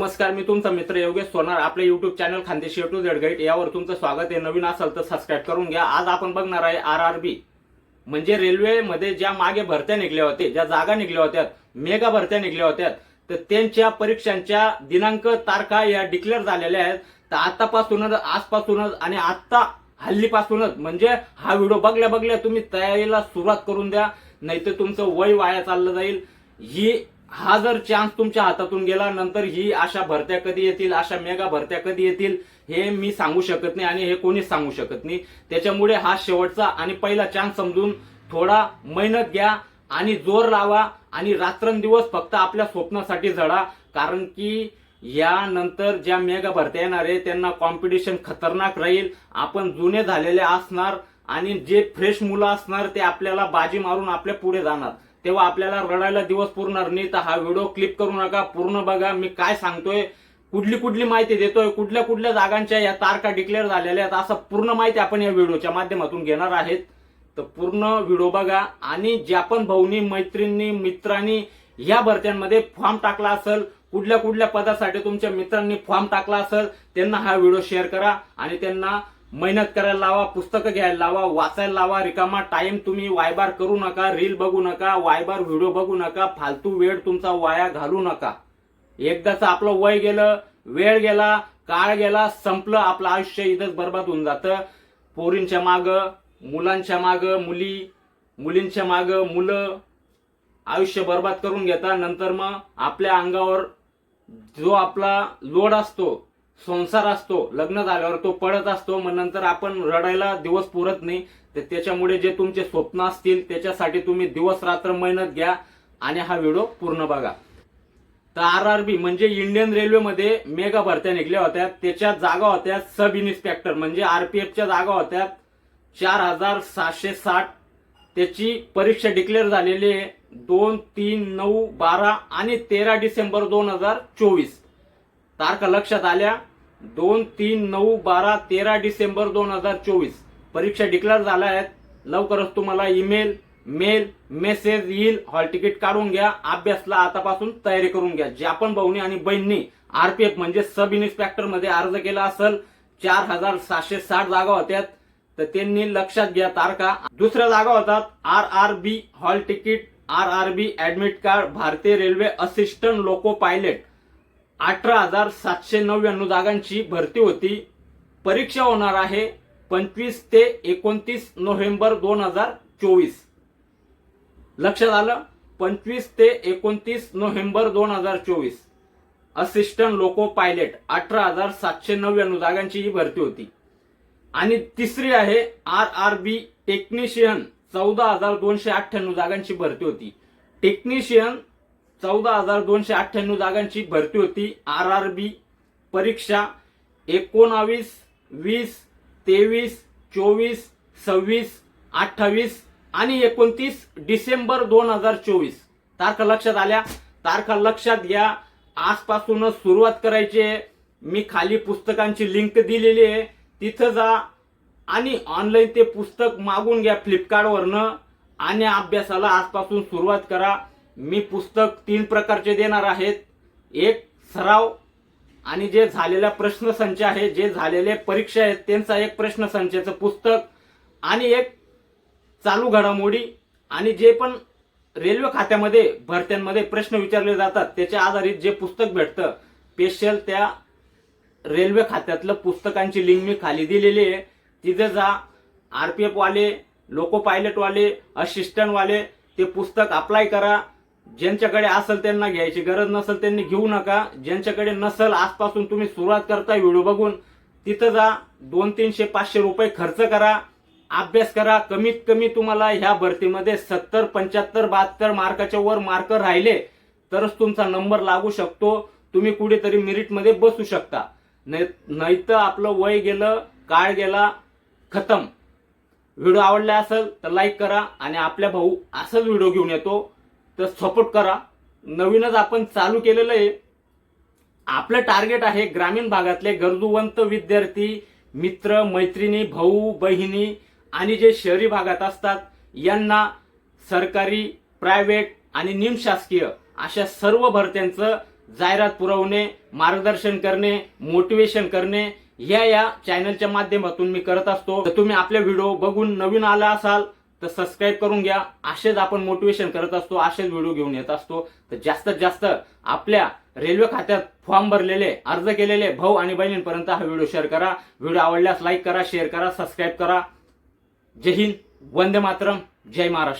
नमस्कार मी तुमचा मित्र योगेश सोनार. आपल्या YouTube channel Khandeshi to Z guide यावर तुमचं स्वागत आहे. नवीन असाल तर सबस्क्राईब करून घ्या. आज आपण बघणार आहे आर आर बी म्हणजे रेल्वेमध्ये ज्या मागे भरत्या निघल्या होत्या ज्या जागा निघल्या होत्या मेगा भरत्या निघल्या होत्या तर त्यांच्या परीक्षांच्या दिनांक तारखा या डिक्लेअर झालेल्या आहेत. तर आतापासूनच आजपासूनच आणि आत्ता हल्लीपासूनच म्हणजे हा व्हिडिओ बघल्या बघल्या तुम्ही तयारीला सुरुवात करून द्या. नाहीतर तुमचं वय वाया चाललं जाईल. ही हा जर चान्स तुमच्या हातातून गेला नंतर ही अशा भरत्या कधी येतील अशा मेगा भरत्या कधी येतील हे मी सांगू शकत नाही आणि हे कोणीच सांगू शकत नाही. त्याच्यामुळे हा शेवटचा आणि पहिला चान्स समजून थोडा मेहनत घ्या आणि जोर लावा आणि रात्रंदिवस फक्त आपल्या स्वप्नासाठी झडा. कारण की यानंतर ज्या मेगा भरत्या येणार आहे त्यांना कॉम्पिटिशन खतरनाक राहील. आपण जुने झालेले असणार आणि जे फ्रेश मुलं असणार ते आपल्याला बाजी मारून आपल्या पुढे जाणार. तेव्हा आपल्याला रडायला दिवस पुरणार नाही. तर हा व्हिडिओ क्लिप करू नका. पूर्ण बघा. मी काय सांगतोय? कुठली कुठली माहिती देतोय? कुठल्या कुठल्या जागांच्या या तारखा डिक्लेअर झालेल्या आहेत? असं पूर्ण माहिती आपण या व्हिडिओच्या माध्यमातून घेणार आहेत. तर पूर्ण व्हिडिओ बघा. आणि ज्या पण भाऊनी मैत्रिणी मित्रांनी या भरत्यांमध्ये फॉर्म टाकला असेल कुठल्या कुठल्या पदासाठी तुमच्या मित्रांनी फॉर्म टाकला असेल त्यांना हा व्हिडिओ शेअर करा. आणि त्यांना मेहनत करायला लावा पुस्तकं घ्यायला लावा वाचायला लावा रिकामा टाइम तुम्ही वायबार करू नका रील बघू नका वायबार व्हिडिओ बघू नका फालतू वेळ तुमचा वाया घालू नका. एकदाच आपलं वय गेलं वेळ गेला काळ गेला संपलं आपलं आयुष्य इथंच बरबाद होऊन जातं. पोरींच्या माग मुलांच्या माग मुली मुलींच्या माग मुलं आयुष्य बर्बाद करून घेता. नंतर मग आपल्या अंगावर जो आपला लोड असतो संसार असतो लग्न झाल्यावर तो पडत असतो मग नंतर आपण रडायला दिवस पुरत नाही. तर त्याच्यामुळे जे तुमचे स्वप्न असतील त्याच्यासाठी तुम्ही दिवस रात्र मेहनत घ्या आणि हा व्हिडिओ पूर्ण बघा. तर आर आर बी म्हणजे इंडियन रेल्वेमध्ये मेगा भरत्या निघल्या होत्या. त्याच्या जागा होत्या सब इन्स्पेक्टर म्हणजे आरपीएफच्या जागा होत्या चार हजार सहाशे साठ. त्याची परीक्षा डिक्लेअर झालेली आहे दोन तीन नऊ बारा आणि तेरा डिसेंबर दोन हजार चोवीस. तारखा लक्षात आल्या. दोन तीन नऊ बारा तेरा डिसेंबर दोन हजार चोवीस. परीक्षा डिक्लेअर झाल्या आहेत. लवकरच तुम्हाला ईमेल मेल मेसेज येईल. हॉल तिकीट काढून घ्या. अभ्यासला आतापासून तयारी करून घ्या. ज्या पण भाऊनी आणि बहिणी आरपीएफ म्हणजे सब इन्स्पेक्टरमध्ये अर्ज केला असेल चार हजार सातशे साठ जागा होत्या. तर त्यांनी लक्षात घ्या तारखा. दुसऱ्या जागा होतात. R R B hall ticket R R B admit card भारतीय रेल्वे असिस्टंट लोको पायलट अठरा हजार सातशे नव्याण्णव जागांची भरती होती. परीक्षा होणार आहे पंचवीस ते एकोणतीस नोव्हेंबर दोन हजार चोवीस. लक्षात आलं? पंचवीस ते एकोणतीस नोव्हेंबर दोन हजार चोवीस. असिस्टंट लोको पायलट अठरा हजार सातशे नव्याण्णव जागांची ही भरती होती. आणि तिसरी आहे आर आर बी टेक्निशियन चौदा हजार दोनशे अठ्ठ्याण्णव जागांची भरती होती. टेक्निशियन चौदा हजार दोनशे अठ्ठ्याण्णव जागांची भरती होती. आर आर बी परीक्षा एकोणावीस वीस तेवीस चोवीस सव्वीस अठ्ठावीस आणि एकोणतीस डिसेंबर दोन हजार चोवीस. तारखा लक्षात आल्या. तारखा लक्षात घ्या. आजपासूनच सुरुवात करायची आहे. मी खाली पुस्तकांची लिंक दिलेली आहे. तिथं जा आणि ऑनलाईन ते पुस्तक मागून घ्या फ्लिपकार्टवरनं. आणि अभ्यासाला आजपासून सुरुवात करा. मी पुस्तक तीन प्रकारचे देणार आहेत. एक सराव आणि जे झालेल्या प्रश्नसंच आहे जे झालेले परीक्षा आहेत त्यांचा एक प्रश्नसंचाचं पुस्तक आणि एक चालू घडामोडी आणि जे पण रेल्वे खात्यामध्ये भरत्यांमध्ये प्रश्न विचारले जातात त्याच्या आधारित जे पुस्तक भेटतं स्पेशल त्या रेल्वे खात्यातलं पुस्तकांची लिंक मी खाली दिलेली आहे. तिथे जा. आर पी एफवाले लोको पायलटवाले असिस्टंटवाले ते पुस्तक अप्लाय करा. ज्यांच्याकडे असेल त्यांना घ्यायची गरज नसेल त्यांनी घेऊ नका. ज्यांच्याकडे नसेल आजपासून तुम्ही सुरुवात करता व्हिडिओ बघून तिथं जा. दोन तीनशे पाचशे रुपये खर्च करा. अभ्यास करा. कमीत कमी तुम्हाला ह्या भरतीमध्ये सत्तर पंच्याहत्तर बहात्तर मार्काच्या वर मार्क राहिले तरच तुमचा नंबर लागू शकतो. तुम्ही कुठेतरी मेरिटमध्ये बसू शकता. नाही तर आपलं वय गेलं काळ गेला खतम. व्हिडिओ आवडला असेल तर लाईक करा आणि आपल्या भाऊ असाच व्हिडिओ घेऊन येतो. तर सपोर्ट करा. नवीनच आपण चालू केलेलं आहे. आपलं टार्गेट आहे ग्रामीण भागातले गरजूवंत विद्यार्थी मित्र मैत्रिणी भाऊ बहिणी आणि जे शहरी भागात असतात यांना सरकारी प्रायव्हेट आणि निमशासकीय अशा सर्व भरत्यांचं जाहिरात पुरवणे मार्गदर्शन करणे मोटिवेशन करणे या या चॅनलच्या माध्यमातून मी करत असतो. तर तुम्ही आपले व्हिडिओ बघून नवीन आला असाल तर सबस्क्राईब करून घ्या. असेच आपण मोटिवेशन करत असतो असेच व्हिडिओ घेऊन येत असतो. तर जास्तीत जास्त आपल्या रेल्वे खात्यात फॉर्म भरलेले अर्ज केलेले भाऊ आणि बहिणींपर्यंत हा व्हिडिओ शेअर करा. व्हिडिओ आवडल्यास लाईक करा शेअर करा सबस्क्राईब करा. जय हिंद वंदे मातरम जय महाराष्ट्र.